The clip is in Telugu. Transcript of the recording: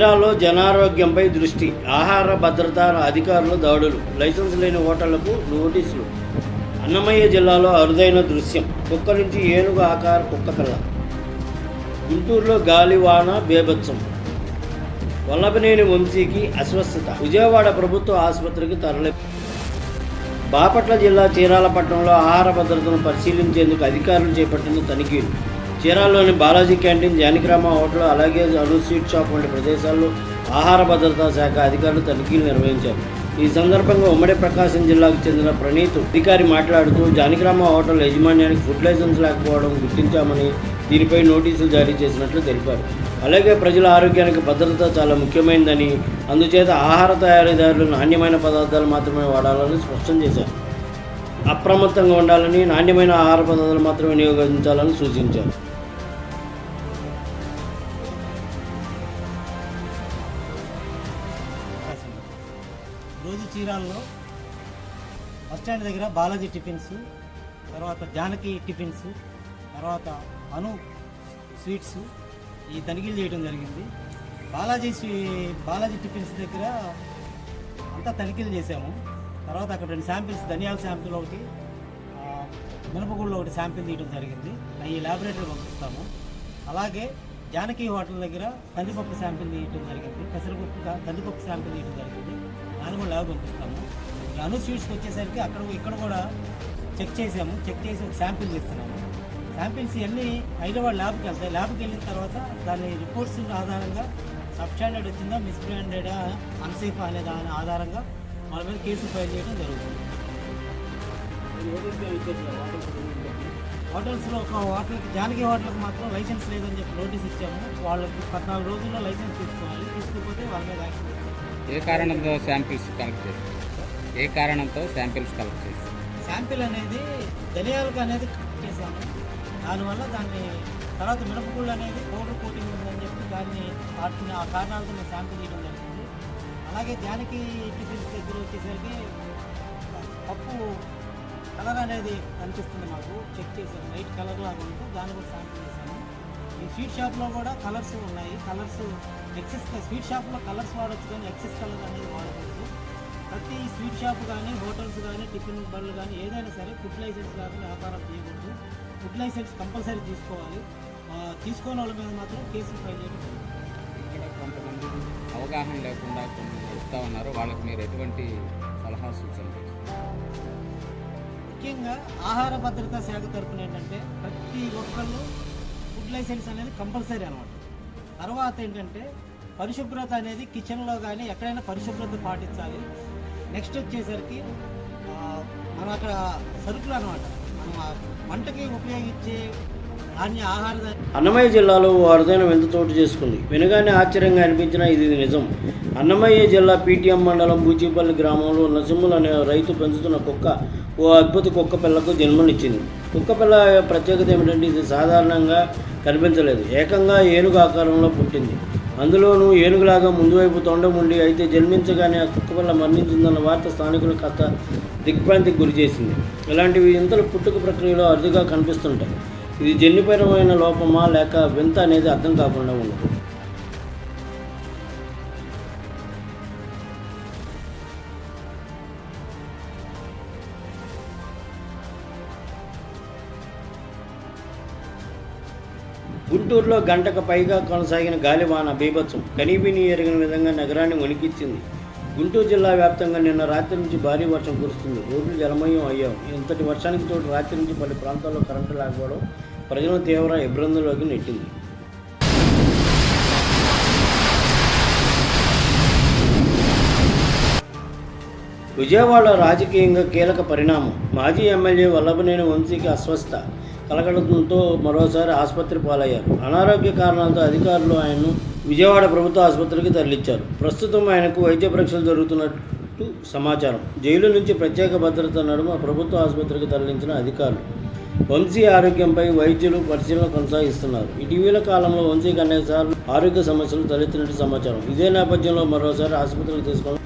చీరాల్లో జనారోగ్యంపై దృష్టి ఆహార భద్రత అధికారులు దాడులు లైసెన్స్ లేని హోటళ్ళకు నోటీసులు. అన్నమయ్య జిల్లాలో అరుదైన దృశ్యం కుక్క నుంచి ఏనుగు ఆకార కుక్క కళ గుంటూరులో గాలివాన బేభత్సం. వల్లభనేని వంశీకి అస్వస్థత విజయవాడ ప్రభుత్వ ఆసుపత్రికి తరలి. బాపట్ల జిల్లా చీరాల పట్టణంలో ఆహార భద్రతను పరిశీలించేందుకు అధికారులు చేపట్టిన తనిఖీలు. చీరాల్లోని బాలాజీ క్యాంటీన్ జానకిరామ హోటల్ అలాగే అను స్వీట్ షాప్ వంటి ప్రదేశాల్లో ఆహార భద్రతా శాఖ అధికారులు తనిఖీలు నిర్వహించారు. ఈ సందర్భంగా ఉమ్మడి ప్రకాశం జిల్లాకు చెందిన ప్రణీత్ అధికారి మాట్లాడుతూ జానకిరామ హోటల్ యాజమాన్యానికి ఫుడ్ లైసెన్స్ లేకపోవడం గుర్తించామని దీనిపై నోటీసులు జారీ చేసినట్లు తెలిపారు. అలాగే ప్రజల ఆరోగ్యానికి భద్రత చాలా ముఖ్యమైనదని అందుచేత ఆహార తయారీదారులు నాణ్యమైన పదార్థాలు మాత్రమే వాడాలని స్పష్టం చేశారు. అప్రమత్తంగా ఉండాలని నాణ్యమైన ఆహార పదార్థాలు మాత్రమే వినియోగించాలని సూచించారు. చీరాల్లో బస్ స్టాండ్ దగ్గర బాలాజీ టిఫిన్స్ తర్వాత జానకి టిఫిన్స్ తర్వాత అను స్వీట్స్ ఈ తనిఖీలు చేయడం జరిగింది. బాలాజీ స్వీ- బాలాజీ టిఫిన్స్ దగ్గర అంతా తనిఖీలు చేసాము తర్వాత అక్కడ రెండు శాంపిల్స్ ధనియాల శాంపిల్ ఒకటి ఆ, మినపగుళ్ళు ఒకటి శాంపిల్ తీయడం జరిగింది. అవి ల్యాబొరేటరీ పంపిస్తాము. అలాగే జానకి హోటల్ దగ్గర కందిపప్పు శాంపిల్ తీయటం జరిగింది. పెసరపప్పు కందిపప్పు శాంపిల్ తీయటం జరిగింది. దాన్ని కూడా ల్యాబ్ పంపిస్తాము. ఈ అను స్వీట్స్కి వచ్చేసరికి అక్కడ ఇక్కడ కూడా చెక్ చేసాము. చెక్ చేసి ఒక శాంపిల్ తీస్తున్నాము. శాంపిల్స్ ఇవన్నీ హైదరాబాద్ ల్యాబ్కి వెళ్తాయి. ల్యాబ్కి వెళ్ళిన తర్వాత దాని రిపోర్ట్స్ ఆధారంగా సబ్ స్టాండర్డ్ వచ్చిందా మిస్బ్రాండెడా అన్సేఫ్ అనే దాని ఆధారంగా వాళ్ళ మీద కేసు ఫైల్ చేయడం జరుగుతుంది. హోటల్స్లో ఒక హోటల్కి జానకి హోటల్కి మాత్రం లైసెన్స్ లేదని చెప్పి నోటీస్ ఇచ్చాము. వాళ్ళకి పద్నాలుగు రోజుల్లో లైసెన్స్ తీసుకోవాలి. తీసుకోకపోతే వాళ్ళ మీద యాక్షన్ ఏ కారణంతో శాంపిల్స్ కలెక్ట్ చేస్తారు ఏ కారణంతో శాంపిల్స్ కలెక్ట్ చేస్తారు శాంపిల్ అనేది ధనియాలకు అనేది కట్ చేసాము దానివల్ల దాన్ని తర్వాత మినపగుళ్ళు అనేది పౌడర్ కోటింగ్ ఉందని చెప్పి దాన్ని వాటిని ఆ కారణాలతో మేము శాంపిల్ చేయడం జరిగింది. అలాగే జానకి టిఫిన్స్ దగ్గర వచ్చేసరికి పప్పు కలర్ అనేది కనిపిస్తుంది మాకు. చెక్ చేసాము లైట్ కలర్ లాగా ఉంటే దాన్ని కూడా శాంపిల్ చేశాము. ఈ స్వీట్ షాప్లో కూడా కలర్స్ ఉన్నాయి. కలర్స్ ఎక్సెస్ స్వీట్ షాప్లో కలర్స్ వాడచ్చు కానీ ఎక్సెస్ కలర్ అనేది వాడకూడదు. ప్రతి స్వీట్ షాప్ కానీ హోటల్స్ కానీ టిఫిన్ బండ్లు కానీ ఏదైనా సరే ఫుడ్ లైసెన్స్ లేకుండా వ్యాపారం చేయకూడదు. ఫుడ్ లైసెన్స్ కంపల్సరీ తీసుకోవాలి. తీసుకోని వాళ్ళ మీద మాత్రం కేసులు ఫైల్ చేయడం. ఇక్కడ కొంతమంది అవగాహన లేకుండా కొన్ని నడుపుతా ఉన్నారు. వాళ్ళకి మీరు ఎటువంటి సలహా సూచన చేస్తారు ముఖ్యంగా ఆహార భద్రతా శాఖ తరపున ఏంటంటే ప్రతి ఒక్కళ్ళు ఫుడ్ లైసెన్స్ అనేది కంపల్సరీ అనమాట తర్వాత ఏంటంటే పరిశుభ్రత అనేది కిచెన్లో కానీ ఎక్కడైనా పరిశుభ్రత పాటించాలి. నెక్స్ట్ వచ్చేసరికి మనం అక్కడ సరుకులు అనమాట మనం వంటకి ఉపయోగించే అన్నమయ్య జిల్లాలో ఓ అరుదైన వింత చోటు చేసుకుంది. వినగానే ఆశ్చర్యంగా అనిపించిన ఇది నిజం. అన్నమయ్య జిల్లా పీటీఎం మండలం బూచిపల్లి గ్రామంలో నసింహులు అనే రైతు పెంచుతున్న కుక్క ఓ అద్భుత కుక్క పిల్లకు జన్మనిచ్చింది. కుక్క పిల్ల ప్రత్యేకత ఏమిటంటే ఇది సాధారణంగా కనిపించలేదు. ఏకంగా ఏనుగు ఆకారంలో పుట్టింది. అందులోనూ ఏనుగులాగా ముందువైపు తొండం ఉండి అయితే జన్మించగానే ఆ కుక్క పిల్ల మరణించిందన్న వార్త స్థానికులు కాస్త దిగ్భ్రాంతికి గురి చేసింది ఇలాంటివి ఇంతలు పుట్టుక ప్రక్రియలో అరుదుగా కనిపిస్తుంటాయి. ఇది జన్యుపరమైన లోపమా లేక వింత అనేది అర్థం కాకుండా ఉంది గుంటూరులో గంటకు పైగా కొనసాగిన గాలివాన బీభత్సం కనీబిని ఎరిగిన విధంగా నగరాన్ని వణికిచ్చింది. గుంటూరు జిల్లా వ్యాప్తంగా నిన్న రాత్రి నుంచి భారీ వర్షం కురుస్తుంది. రోడ్లు జలమయం అయ్యాం ఇంతటి వర్షానికి తోడు రాత్రి నుంచి పలు ప్రాంతాల్లో కరెంటు లేకపోవడం ప్రజలను తీవ్ర ఇబ్బందుల్లోకి నెట్టింది. విజయవాడ రాజకీయంగా కీలక పరిణామం. మాజీ ఎమ్మెల్యే వల్లభనేని వంశీకి అస్వస్థ. కలగడంతో మరోసారి ఆసుపత్రి పాలయ్యారు. అనారోగ్య కారణాలతో అధికారులు ఆయన్ను విజయవాడ ప్రభుత్వ ఆసుపత్రికి తరలించారు. ప్రస్తుతం ఆయనకు వైద్య పరీక్షలు జరుగుతున్నట్టు సమాచారం. జైలు నుంచి ప్రత్యేక భద్రత నడుమ ప్రభుత్వ ఆసుపత్రికి తరలించిన అధికారులు వంశీ ఆరోగ్యంపై వైద్యులు పరిశీలన కొనసాగిస్తున్నారు. ఇటీవల కాలంలో వంశీకి అనేకసార్లు ఆరోగ్య సమస్యలు తలెత్తినట్టు సమాచారం. ఇదే నేపథ్యంలో మరోసారి ఆసుపత్రికి తీసుకుని